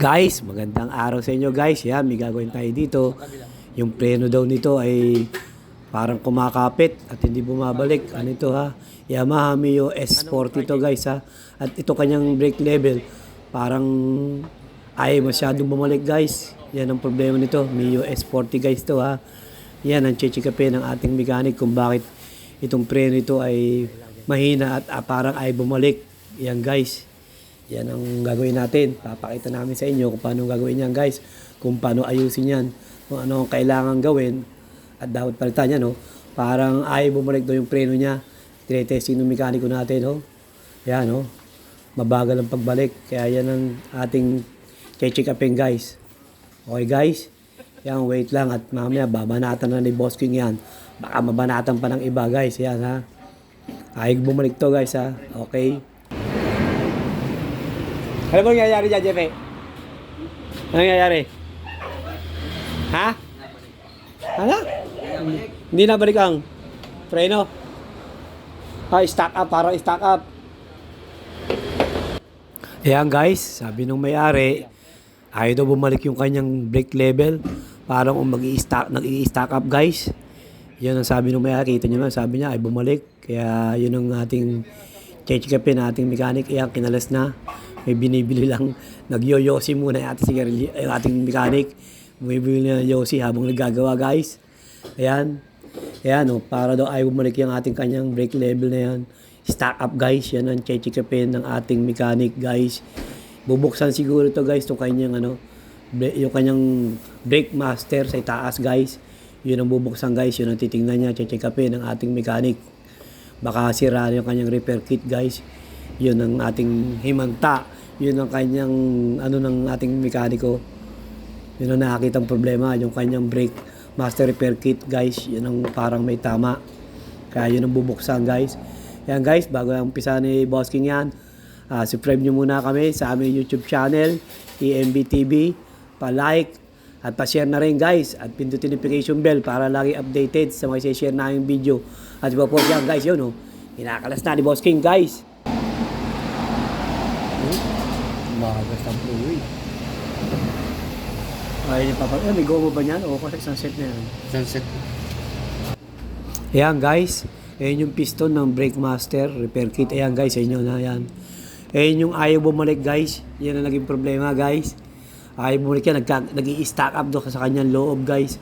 Guys, magandang araw sa inyo guys. Yan, may gagawin tayo dito. Yung preno daw nito ay parang kumakapit at hindi bumabalik. Ano ito ha? Yamaha Mio S40 to guys ha. At ito kanyang brake level. Parang ay masyadong bumalik guys. Yan ang problema nito. Mio S40 guys to ha. Yan ang chichikapin ng ating mechanic kung bakit itong preno ito ay mahina at ah, parang ay bumalik. Yan guys. Yan ang gagawin natin. Papakita namin sa inyo kung paano gagawin yan guys. Kung paano ayusin yan. Kung ano ang kailangan gawin. At dapat palitan yan. No? Parang ay bumalik daw yung preno niya. Tinetesting ng mekaniko natin. No? Yan. No? Mabagal ang pagbalik. Kaya yan ang ating check upin guys. Okay guys? Yan, wait lang. At mamaya babanatan na ni Boss King yan. Baka mabanatan pa ng iba guys. Yan ha. Ay bumalik to guys ha. Okay? Ano bang nangyayari dyan, Jefe? Ano nangyayari? Ha? Ano? Hindi na balik ang preno. Ah, stack up, parang stack up. Ayan guys, sabi nung may-ari, ayaw daw bumalik yung kanyang brake level. Parang kung mag-i-stack, nag-i-stack up guys. Yan ang sabi nung may-ari, kita nyo na, sabi niya ay bumalik. Kaya yun ang ating check upin ating mechanic. Ayan, kinalas na. May binibili lang. Nagyoyosi muna yung ating, sigarilyo, yung ating mechanic. Bumibili na yosi habang nagagawa guys. Ayan. Ayan, oh, para daw ay bumalik yung ating kanyang brake level na yan. Stack up guys, yan ang check upin ng ating mechanic guys. Bubuksan siguro to guys, itong kanyang ano, yung kanyang brake master sa itaas guys. Yun ang bubuksan guys, yun ang titingnan niya, check upin ng ating mechanic. Baka sira yung kanyang repair kit guys. Yun ang ating himanta. Yun ang kanyang ano ng ating mekaniko. Yun ang nakakitang problema, yung kanyang brake master repair kit guys. Yun ang parang may tama. Kaya yun ang bubuksan guys. Yan guys, bago ang umpisa ni Boss King yan, ah, subscribe nyo muna kami sa aming YouTube channel, EMB TV. Pa-like at pa-share na rin guys. At pindutin notification bell para lagi updated sa mga share namin video. At iba po yan guys, yun oh. Kinakalas na ni Boss King guys. Magas ang fluid. Ay, papa, eh, may goma ba niyan? O, kasi isang set na yan. Sunset. Ayan guys, ayan yung piston ng brake master, repair kit. Ayan guys, sa inyo na yan. Ayan yung ayaw bumalik guys. Yan ang naging problema guys. Ayaw bumalik yan, nag-i-stack up doon sa kanyang loob guys.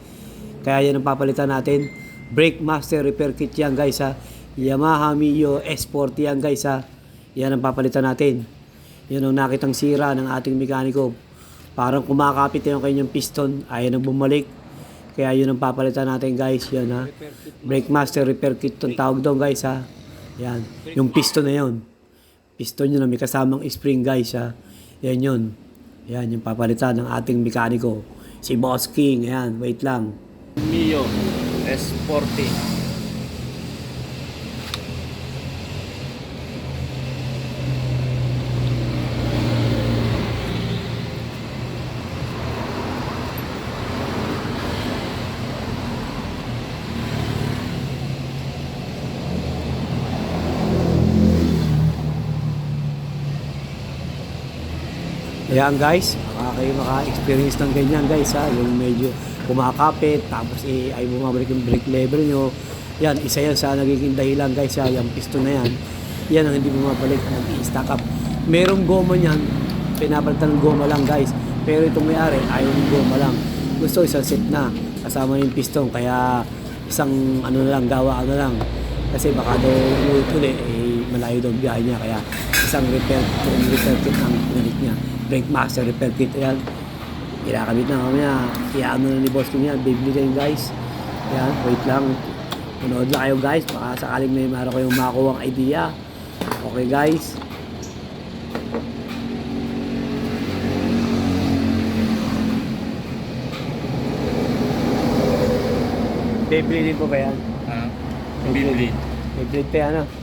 Kaya yan ang papalitan natin. Brake master repair kit yan guys ha. Yamaha Mio S40 yan guys ha. Yan ang papalitan natin. Yan ang nakitang sira ng ating mekaniko. Parang kumakapit yung kanyang piston, ayaw nang bumalik. Kaya yun ang papalitan natin guys, yan ha. Brake master repair kit tong tawag doon guys ha. Yan, yung piston na yun. Piston yun na may kasamang spring guys ha. Yan yun. Yan yung papalitan ng ating mekaniko. Si Boss King, ayan, wait lang. Mio S40. Ayan guys, baka kayo maka-experience ng ganyan guys ha. Yung medyo kumakapit, tapos eh, ay bumabalik yung brake level nyo. Yan, isa yan sa nagiging dahilan guys ha. Yung piston na yan. Yan ang hindi bumabalik, nag-i-stack up. Merong goma niyan, pinapalitan ng goma lang guys. Pero itong may-ari, ayaw ng goma lang. Gusto isang set na, kasama yung piston. Kaya isang ano na lang, gawa ano lang. Kasi baka daw ulit-ulit, eh, malayo daw biyahe niya. Kaya isang repair, repair kit ang pinalit niya. Brake master repair kit. Ayan. Kinakabit na mamaya. Iyaano na ni boss ko niya. Bibili kayo guys. Ayan. Wait lang. Manood lang kayo guys. Baka sakaling may meron kayong makuha ang idea. Okay guys. Beyblade po ba yan? Ah, Beyblade. Beyblade pa yan ah.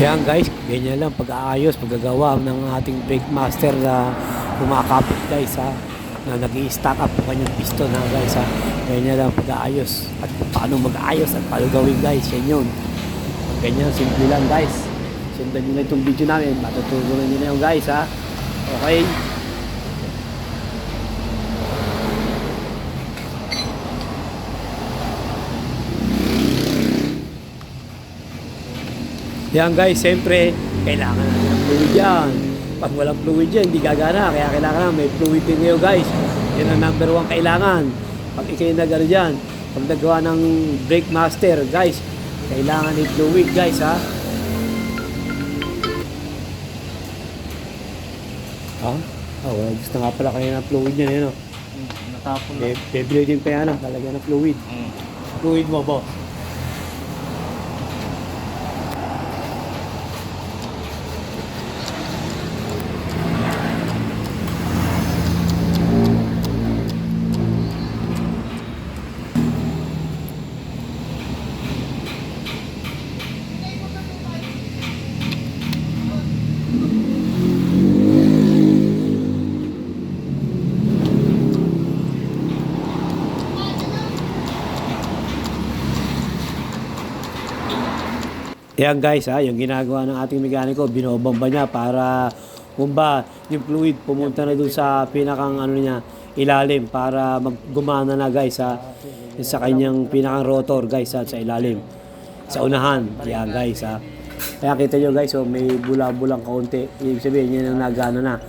Yan guys, ganyan lang pag-aayos, paggagawa ng ating brake master na kumakapit guys ha. na nag stack up yung kanyang piston ha guys ha. Ganyan lang pag-aayos at paano mag-aayos at paano gawin guys. Yan yun. Ganyan, simple lang guys. Sundan nyo na itong video namin. Matutunan nyo na yun guys ha. Okay. Yan guys, siyempre, kailangan natin ng fluid yan. Pag walang fluid yan, hindi gagana. Kaya kailangan may fluid din ngayon guys. Yan ang number one kailangan. Pag ikay nagano dyan, pag nagawa ng brake master guys, kailangan ni fluid guys ha. Ha? Oh, well, gusto nga pala kayo ng fluid niya, yun, no? Natapon na. Be bebili din pa yan, talaga ng fluid. Mm. Fluid mo, boss. Yan guys ha, yung ginagawa ng ating mekaniko, binobomba niya para kung ba yung fluid pumunta na dun sa pinakang ano niya, ilalim para maggumana na guys ha, sa kanyang pinakang rotor guys ha, sa ilalim. Sa unahan, yan guys ha. Kaya kita nyo guys, oh, may bula-bulang kaunti. Ibig sabihin, yan ang nagano na.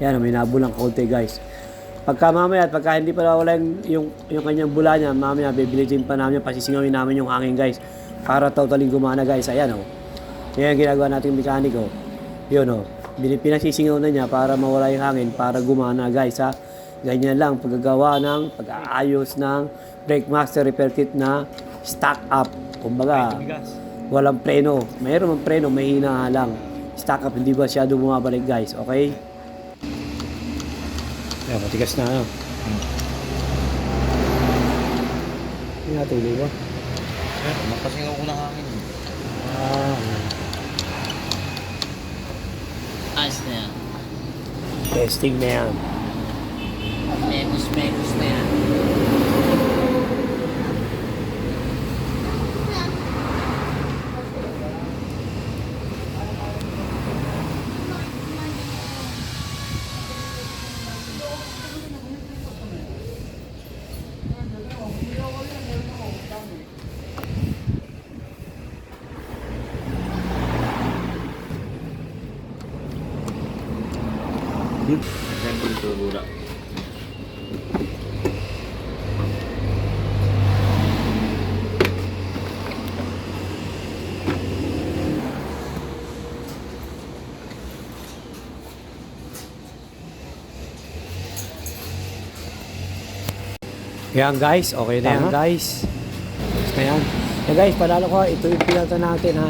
Yan, may nabulang kaunti guys. Pagka mamaya, at pagka hindi pa wala yung, yung, kanyang bula niya, mamaya bibilitin pa namin, pasisingawin namin yung hangin guys. Para totally gumana guys. Ayan oh. Yan ang ginagawa nating mekaniko. Yun oh. Bin- Pinasisingaw na niya para mawala yung hangin, para gumana guys ha. Ganyan lang, paggagawa ng, pag-aayos ng brake master repair kit na stock up. Kumbaga, walang preno. Mayroon mang preno, mahina lang. Stock up, hindi ba masyado bumabalik guys. Okay? Ayan, matigas na ano. Hindi natuloy ba? Eh, napasingaw ko ng hangin. Ah, Ayos na yan. testing na yan. Megus, megus na yan. Siyempre ito bula. Yan guys, okay na yan guys. Tapos na yan. Yan guys, palalo ko, ito yung pinata natin ha.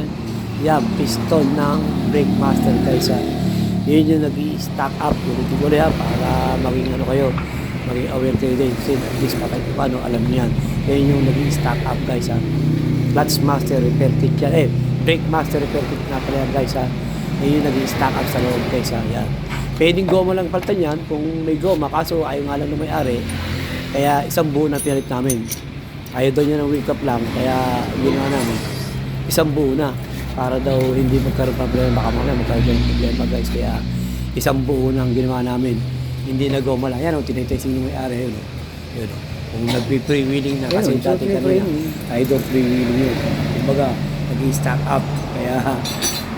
Yan, piston ng brake master guys ha. Yun yung nag-stack up. Ulitin ko na yan para maging ano kayo, maging aware kayo din. Kasi at least pa kahit paano alam niyo yan. Yan yung nag-stack up guys ha. Clutch master repair kit yan. Eh, brake master repair kit na pala yan guys ha. Yan yung nag-stack up sa loob guys ha. Yan. Pwedeng goma lang palitan yan kung may goma. Kaso ayaw nga lang ng may-ari. Kaya isang buo na pinalit namin. Ayaw daw niya ng wake up lang, kaya ginawa namin. Isang buo na. Para daw hindi magkaroon problema. Baka mamaya magkaroon ng problema guys. Kaya isang buo ang ginawa namin. Hindi na goma lang. Yan o, tinitesting yung may-ari yun o. Yun o. Kung nagpi-freewheeling na kasi dati free kanina, wheeling. tayo daw freewheeling yun. Kumbaga, nag-stack up. Kaya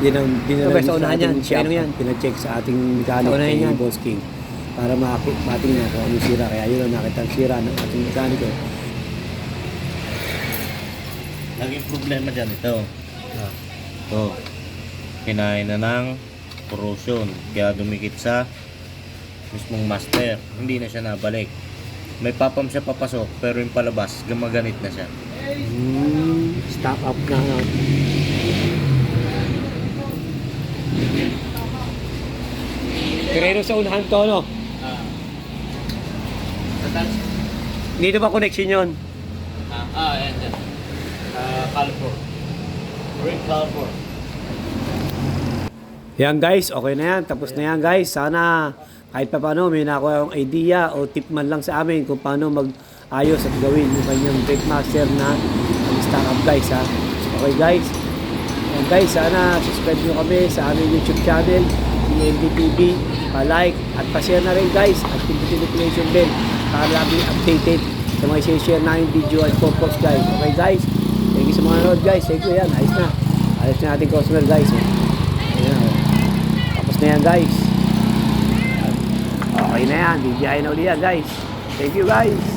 yun ang dinala Okay, sa ating yan. shop. Ano yan? Pinacheck sa ating mechanic unahan kay yan. Boss King para matingnan kung anong sira. Kaya yun ang nakita ang sira ng ating mekaniko. Naging problema dyan ito. Ah. Ito. Kinain na ng corrosion. Kaya dumikit sa mismong master. Hindi na siya nabalik. May papam siya papasok pero yung palabas gumaganit na siya. Hmm, stop up na. nga. Pero sa unahan to, no? Ah. Dito ba connection yun? Ah, ah, ayan dyan. Ah, caliper. Brake caliper. Yan guys, okay na yan. Tapos na yan guys. Sana kahit pa paano may nakuha yung idea o tip man lang sa amin kung paano mag-ayos at gawin yung kanyang brake master na stock up guys ha. Okay guys. And guys, sana subscribe nyo kami sa aming YouTube channel, PNDTV, pa-like at pa-share na rin guys at pindutin notification bell para lagi updated sa mga share namin video at pop-ups guys. Okay guys, sa mga nanood guys. Thank you yan, ayos na. Ayos na ating customer guys. Oh. Ayan, oh. Tapos na yan guys. Okay na yan, DJI na uli yan guys. Thank you guys.